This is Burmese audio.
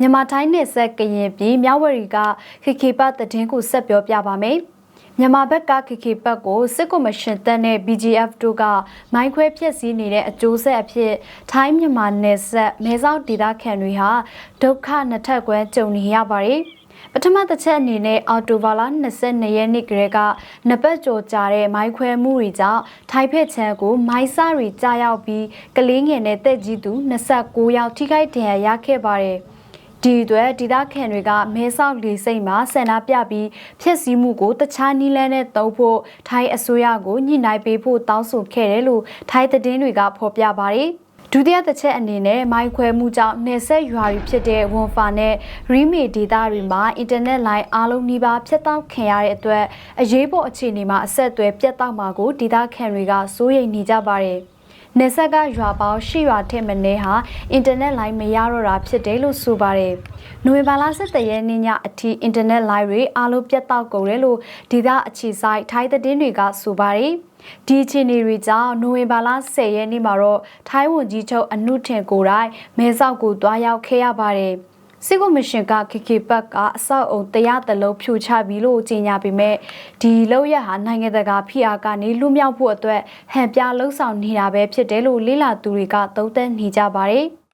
မြန်မာတိုင်းနယ်ဆက်ကရင်ပြည်မြဝရီကခေခေပတ်သတင်းကိုဆက်ပြောပြပါမယ်။မြန်မာဘက်ကခေခေပတ်ကိုစစ်ကော်မရှင်တပ်နဲ့ BGF တို့ကမိုင်းခွဲဖျက်ဆီးနေတဲ့အကျိုးဆက်အဖြစ်ထိုင်းမြန်မာနယ်ဆက်မဲဆောက်ဒေသခံတွေဟာဒုက္ခနှစ်ထပ်ကွဲကြုံနေရပါတယ်။ပထမတစ်ချက်အနေနဲ့အော်တိုဘာလ22ရက်နေ့ကလေးကနပတ်ကျော်ကြာတဲ့မိုင်းခွဲမှုတွေကြောင့်ထိုင်းဖက်ချမ်းကိုမိုင်းစားတွေကြားရောက်ပြီးကလေးငယ်နဲ့တက်ကြီးသူ29ယောက်ထိခိုက်ဒဏ်ရာရခဲ့ပါတယ်။ ဒီအတွက်ဒေသခံတွေကမဲဆောက်လေစိတ်မှာဆန္ဒပြပြီးဖျက်ဆီးမှုကိုတခြားနီးလန်းနဲ့တုံးဖို့ထိုင်းအစိုးရကိုညှိနှိုင်းပေးဖို့တောင်းဆိုခဲ့တယ်လို့ထိုင်းသတင်းတွေကဖော်ပြပါတယ်။ဒုတိယတစ်ချက်အနေနဲ့မိုင်းခွဲမှုကြောင့်နေဆက်ရွာတွေဖြစ်တဲ့ဝန်ဖာနဲ့ရီမီဒေတာတွေမှာအင်တာနက်လိုင်းအားလုံးနှီးပါဖြတ်တောက်ခံရတဲ့အတွက်အရေးပေါ်အခြေအနေမှာအဆက်အသွယ်ပြတ်တောက်မှာကိုဒေတာခံတွေကစိုးရိမ်နေကြပါတယ်။ နေဆက်ကရွာပေါင်း၈ရွာထက်မနည်းဟာအင်တာနက်လိုင်းမရတော့တာဖြစ်တယ်လို့ဆိုပါတယ်။နိုဝင်ဘာလ17ရက်နေ့ညအထိအင်တာနက်လိုင်းတွေအားလုံးပြတ်တောက်ကုန်တယ်လို့ဒေသအခြေဆိုင်ထိုင်းသတင်းတွေကဆိုပါတယ်။ဒီအခြေအနေတွေကြောင့်နိုဝင်ဘာလ10ရက်နေ့မှာတော့ထိုင်းဝန်ကြီးချုပ်အနုထင်ကိုယ်တိုင်မဲဆောက်ကိုတွားရောက်ခဲ့ရပါတယ်။ စစ်ကော်မရှင်က KK ဘက်ကအဆောက်အုံတရားတလုံးဖြိုချပြီးလို့ကြေညာပေမဲ့ဒီလောက်ရဟာနိုင်ငံတကာဖိအားကနေလွတ်မြောက်ဖို့အတွက်ဟန်ပြလှုံ့ဆော်နေတာပဲဖြစ်တယ်လို့လေးလာသူတွေကသုံးသပ်နေကြပါတယ်။